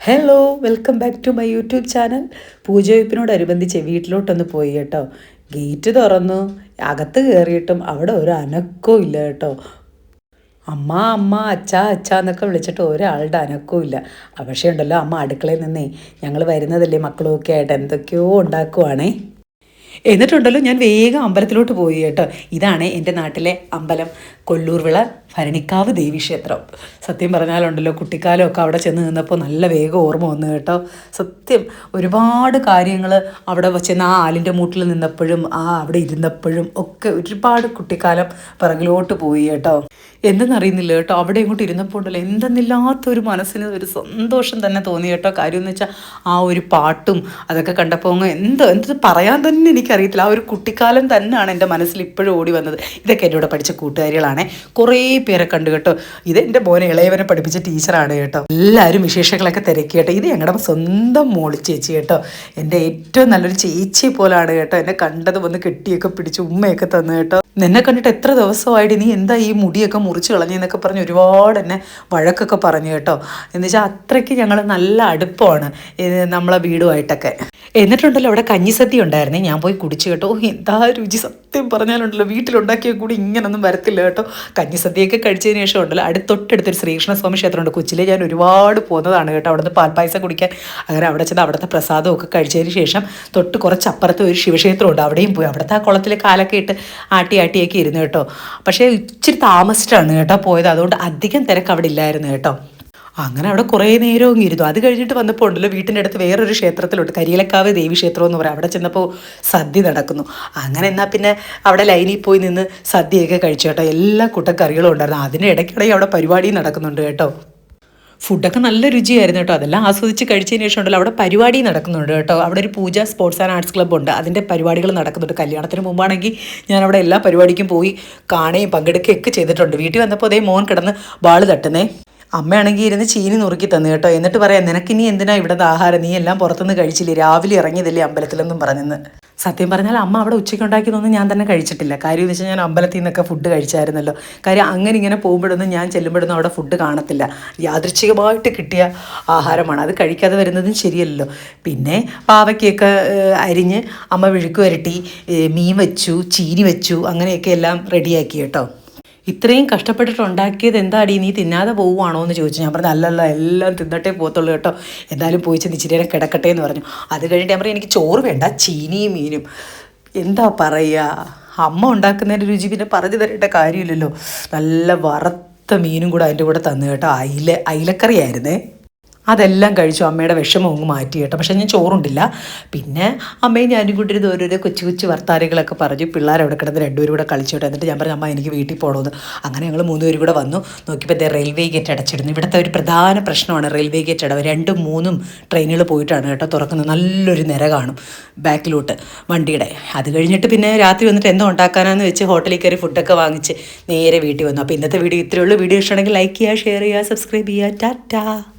Hello welcome back to my YouTube channel പൂജവയ്പ്പിനോടനുബന്ധിച്ച് വീട്ടിലോട്ടൊന്ന് പോയി കേട്ടോ. ഗേറ്റ് തുറന്നു. അകത്ത് കയറിയിട്ടും അവിടെ ഒരു അനക്കവും ഇല്ല കേട്ടോ. അമ്മ അമ്മ അച്ഛ അച്ഛ എന്നൊക്കെ വിളിച്ചിട്ട് ഒരാളുടെ അനക്കവും ഇല്ല. പക്ഷേ ഉണ്ടല്ലോ അമ്മ അടുക്കളയിൽ നിന്നേ ഞങ്ങൾ വരുന്നതല്ലേ മക്കളും ഒക്കെ ആയിട്ട് എന്തൊക്കെയോ ഉണ്ടാക്കുവാണേ. എന്നിട്ടുണ്ടല്ലോ ഞാൻ വേഗം അമ്പലത്തിലോട്ട് പോയി കേട്ടോ. ഇതാണ് എന്റെ നാട്ടിലെ അമ്പലം. കൊല്ലൂർവിള ഭരണിക്കാവ് ദേവീക്ഷേത്രം. സത്യം പറഞ്ഞാലുണ്ടല്ലോ കുട്ടിക്കാലമൊക്കെ അവിടെ ചെന്ന് നിന്നപ്പോൾ നല്ല വേഗം ഓർമ്മ വന്നു കേട്ടോ. സത്യം ഒരുപാട് കാര്യങ്ങൾ അവിടെ ചെന്ന് ആ ആലിന്റെ മൂട്ടിൽ നിന്നപ്പോഴും ആ അവിടെ ഇരുന്നപ്പോഴും ഒക്കെ ഒരുപാട് കുട്ടിക്കാലം പിറകിലോട്ട് പോയി കേട്ടോ. എന്തെന്നറിയുന്നില്ല കേട്ടോ അവിടെ ഇങ്ങോട്ട് ഇരുന്നപ്പോൾ ഉണ്ടല്ലോ എന്തെന്നില്ലാത്തൊരു മനസ്സിന് ഒരു സന്തോഷം തന്നെ തോന്നി കേട്ടോ. കാര്യം എന്ന് വെച്ചാൽ ആ ഒരു പാട്ടും അതൊക്കെ കണ്ടപ്പോൾ അങ്ങ് എന്തോ എന്ത് പറയാൻ തന്നെ എനിക്കറിയത്തില്ല. ആ ഒരു കുട്ടിക്കാലം തന്നെയാണ് എന്റെ മനസ്സിൽ ഇപ്പോഴും ഓടി വന്നത്. ഇതൊക്കെ എന്നോട് പഠിച്ച കൂട്ടുകാരികളാണ്. കുറേ പേരെ കണ്ടു കേട്ടോ. ഇത് എന്റെ മോനെ ഇളയവനെ പഠിപ്പിച്ച ടീച്ചറാണ് കേട്ടോ. എല്ലാവരും വിശേഷങ്ങളൊക്കെ തിരക്കി കേട്ടോ. ഇത് ഞങ്ങളുടെ സ്വന്തം മോളി ചേച്ചി കേട്ടോ. എന്റെ ഏറ്റവും നല്ലൊരു ചേച്ചി പോലാണ് കേട്ടോ. എന്നെ കണ്ടത് വന്ന് കെട്ടിയൊക്കെ പിടിച്ച് ഉമ്മയൊക്കെ തന്നു കേട്ടോ. നിന്നെ കണ്ടിട്ട് എത്ര ദിവസമായിട്ട് നീ എന്താ ഈ മുടിയൊക്കെ മുറിച്ച് കളഞ്ഞെന്നൊക്കെ പറഞ്ഞ് ഒരുപാട് എന്നെ വഴക്കൊക്കെ പറഞ്ഞു കേട്ടോ. എന്ന് വെച്ചാൽ അത്രയ്ക്ക് ഞങ്ങൾ നല്ല അടുപ്പമാണ് നമ്മളെ വീടുമായിട്ടൊക്കെ. എന്നിട്ടുണ്ടല്ലോ അവിടെ കഞ്ഞിസദ്യ ഉണ്ടായിരുന്നേ. ഞാൻ പോയി കുടിച്ചു കേട്ടോ. എന്താ രുചി സത്യം പറഞ്ഞാലുണ്ടല്ലോ. വീട്ടിലുണ്ടാക്കിയ കൂടി ഇങ്ങനൊന്നും വരത്തില്ല കേട്ടോ. കഞ്ഞിസദ്യയൊക്കെ കഴിച്ചതിന് ശേഷം ഉണ്ടല്ലോ അടുത്ത് തൊട്ടടുത്തൊരു ശ്രീകൃഷ്ണസ്വാമി ക്ഷേത്രമുണ്ട്. കൊച്ചിലെ ഞാൻ ഒരുപാട് പോകുന്നതാണ് കേട്ടോ. അവിടുന്ന് പാൽപ്പായസം കുടിക്കാൻ. അങ്ങനെ അവിടെ ചെന്ന് അവിടുത്തെ പ്രസാദമൊക്കെ കഴിച്ചതിന് ശേഷം തൊട്ട് കുറച്ച് അപ്പുറത്ത് ഒരു ശിവക്ഷേത്രമുണ്ട്. അവിടെയും പോയി. അവിടുത്തെ ആ കുളത്തിൽ കാലൊക്കെ ഇട്ട് ആട്ടി ആട്ടിയൊക്കെ ഇരുന്നു കേട്ടോ. പക്ഷേ ഇച്ചിരി താമസിച്ചിട്ടാണ് കേട്ടോ പോയത്. അതുകൊണ്ട് അധികം തിരക്ക് അവിടെ ഇല്ലായിരുന്നു കേട്ടോ. അങ്ങനെ അവിടെ കുറേ നേരം ഇങ്ങിരുന്നു അത് കഴിഞ്ഞിട്ട് വന്നപ്പോൾ ഉണ്ടല്ലോ വീട്ടിന്റെ അടുത്ത് വേറൊരു ക്ഷേത്രത്തിലുണ്ട്. കരിയിലക്കാവ് ദേവി ക്ഷേത്രം എന്ന് പറയും. അവിടെ ചെന്നപ്പോൾ സദ്യ നടക്കുന്നു. അങ്ങനെ എന്നാൽ പിന്നെ അവിടെ ലൈനിൽ പോയി നിന്ന് സദ്യയൊക്കെ കഴിച്ചു കേട്ടോ. എല്ലാ കൂട്ടക്കറികളും ഉണ്ടായിരുന്നു. അതിന്റെ ഇടയ്ക്കിടയിൽ അവിടെ പരിപാടിയും നടക്കുന്നുണ്ട് കേട്ടോ. ഫുഡൊക്കെ നല്ല രുചിയായിരുന്നു കേട്ടോ. അതെല്ലാം ആസ്വദിച്ച് കഴിച്ചതിന് ശേഷം ഉണ്ടല്ലോ അവിടെ പരിപാടി നടക്കുന്നുണ്ട് കേട്ടോ. അവിടെ ഒരു Pooja sports and arts club ഉണ്ട്. അതിന്റെ പരിപാടികൾ നടക്കുന്നുണ്ട്. കല്യാണത്തിന് മുമ്പാണെങ്കിൽ ഞാൻ അവിടെ എല്ലാ പരിപാടിക്കും പോയി കാണുകയും പങ്കെടുക്കുകയൊക്കെ ചെയ്തിട്ടുണ്ട്. വീട്ടിൽ വന്നപ്പോൾ അതേ മോൻ കിടന്ന് ബാൾ തട്ടുന്നേ. അമ്മയാണെങ്കിൽ ഇരുന്ന് ചീനി നുറുക്കി തന്നു കേട്ടോ. എന്നിട്ട് പറയാം നിനക്കിനി എന്തിനാ ഇവിടുത്തെ ആഹാരം? നീ എല്ലാം പുറത്തുനിന്ന് കഴിച്ചില്ലേ? രാവിലെ ഇറങ്ങിയതല്ലേ അമ്പലത്തിലെന്നും പറഞ്ഞെന്ന്. സത്യം പറഞ്ഞാൽ അമ്മ അവിടെ ഉച്ചയ്ക്ക് ഉണ്ടാക്കിയതൊന്നും ഞാൻ തന്നെ കഴിച്ചിട്ടില്ല. കാര്യം എന്ന് വെച്ചാൽ ഞാൻ അമ്പലത്തിൽ നിന്നൊക്കെ ഫുഡ് കഴിച്ചായിരുന്നല്ലോ. കാര്യം അങ്ങനെ ഇങ്ങനെ പോകുമ്പോഴൊന്നും ഞാൻ ചെല്ലുമ്പോഴൊന്നും അവിടെ ഫുഡ് കാണത്തില്ല. യാദൃച്ഛികമായിട്ട് കിട്ടിയ ആഹാരമാണ്. അത് കഴിക്കാതെ വരുന്നതും ശരിയല്ലല്ലോ. പിന്നെ പാവയ്ക്കൊക്കെ അരിഞ്ഞ് അമ്മ വിഴുക്ക് വരട്ടി മീൻ വെച്ചു ചീനി വെച്ചു അങ്ങനെയൊക്കെ എല്ലാം റെഡിയാക്കി കേട്ടോ. ഇത്രയും കഷ്ടപ്പെട്ടിട്ട് ഉണ്ടാക്കിയത് എന്താടി? നീ തിന്നാതെ പോവുകയാണോ എന്ന് ചോദിച്ചു. ഞാൻ പറഞ്ഞു അല്ലല്ല എല്ലാം തിന്നട്ടേ പോകത്തുള്ളൂ കേട്ടോ. എന്തായാലും പോയി ചെന്ന് ഇച്ചിരി കിടക്കട്ടെ എന്ന് പറഞ്ഞു. അത് കഴിഞ്ഞിട്ട് ഞാൻ പറഞ്ഞു എനിക്ക് ചോറ് വേണ്ട ചീനിയും മീനും. എന്താ പറയുക അമ്മ ഉണ്ടാക്കുന്നതിന്റെ രുചി പിന്നെ പറഞ്ഞു തരേണ്ട കാര്യമില്ലല്ലോ. നല്ല വറുത്ത മീനും കൂടെ അതിന്റെ കൂടെ തന്നു കേട്ടോ. അയില അയിലക്കറിയായിരുന്നേ അതെല്ലാം കഴിച്ചു. അമ്മയുടെ വിഷമം അങ്ങ് മാറ്റി കേട്ടോ. പക്ഷേ ഞാൻ ചോറുണ്ടില്ല. പിന്നെ അമ്മയും ഞാനും കൂടി ഇരുന്ന് ഓരോരോ കൊച്ചു കൊച്ചു വർത്താനങ്ങളൊക്കെ പറഞ്ഞു പിള്ളേർ അവിടെ കിടന്ന് രണ്ടുപേരും കൂടെ കളിച്ചോട്ടെ. എന്നിട്ട് ഞാൻ പറഞ്ഞു അമ്മ എനിക്ക് വീട്ടിൽ പോകണമെന്ന് അങ്ങനെ ഞങ്ങൾ മൂന്നുപേരും കൂടെ വന്നു. നോക്കിയപ്പോൾ റെയിൽവേ ഗേറ്റ് അടച്ചിടുന്നു. ഇവിടുത്തെ ഒരു പ്രധാന പ്രശ്നമാണ് റെയിൽവേ ഗേറ്റ് അടവ്. രണ്ടും മൂന്നും ട്രെയിനുകൾ പോയിട്ടാണ് കേട്ടോ തുറക്കുന്നത്. നല്ലൊരു നിര കാണും ബാക്കിലോട്ട് വണ്ടിയുടെ. അത് കഴിഞ്ഞിട്ട് പിന്നെ രാത്രി വന്നിട്ട് എന്തോ ഉണ്ടാക്കാനാന്ന് വെച്ച് ഹോട്ടലിൽ കയറി ഫുഡൊക്കെ വാങ്ങിച്ച് നേരെ വീട്ടിൽ വന്നു. അപ്പോൾ ഇന്നത്തെ വീഡിയോ ഇത്രയേ ഉള്ളൂ. വീഡിയോ ഇഷ്ടമാണെങ്കിൽ ലൈക്ക് ചെയ്യുക ഷെയർ ചെയ്യുക സബ്സ്ക്രൈബ് ചെയ്യുക. ടാറ്റാ.